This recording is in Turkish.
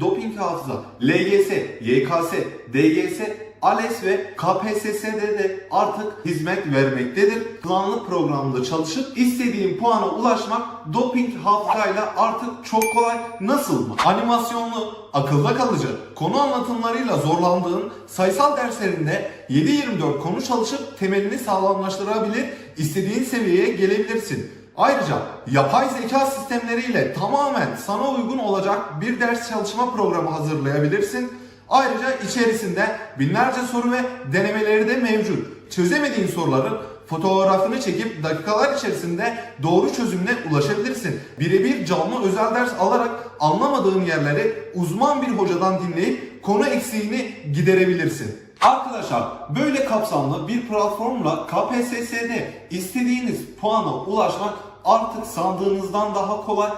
doping hafıza, LGS, YKS, DGS, ALES ve KPSS'de de artık hizmet vermektedir. Planlı programda çalışıp istediğin puana ulaşmak doping hafızayla artık çok kolay. Nasıl mı? Animasyonlu, akılda kalıcı, konu anlatımlarıyla zorlandığın sayısal derslerinde 7-24 konu çalışıp temelini sağlamlaştırabilir, istediğin seviyeye gelebilirsin. Ayrıca yapay zeka sistemleriyle tamamen sana uygun olacak bir ders çalışma programı hazırlayabilirsin. Ayrıca içerisinde binlerce soru ve denemeleri de mevcut. Çözemediğin soruların fotoğrafını çekip dakikalar içerisinde doğru çözümüne ulaşabilirsin. Birebir canlı özel ders alarak anlamadığın yerleri uzman bir hocadan dinleyip konu eksiğini giderebilirsin. Arkadaşlar böyle kapsamlı bir platformla KPSS'de istediğiniz puana ulaşmak artık sandığınızdan daha kolay.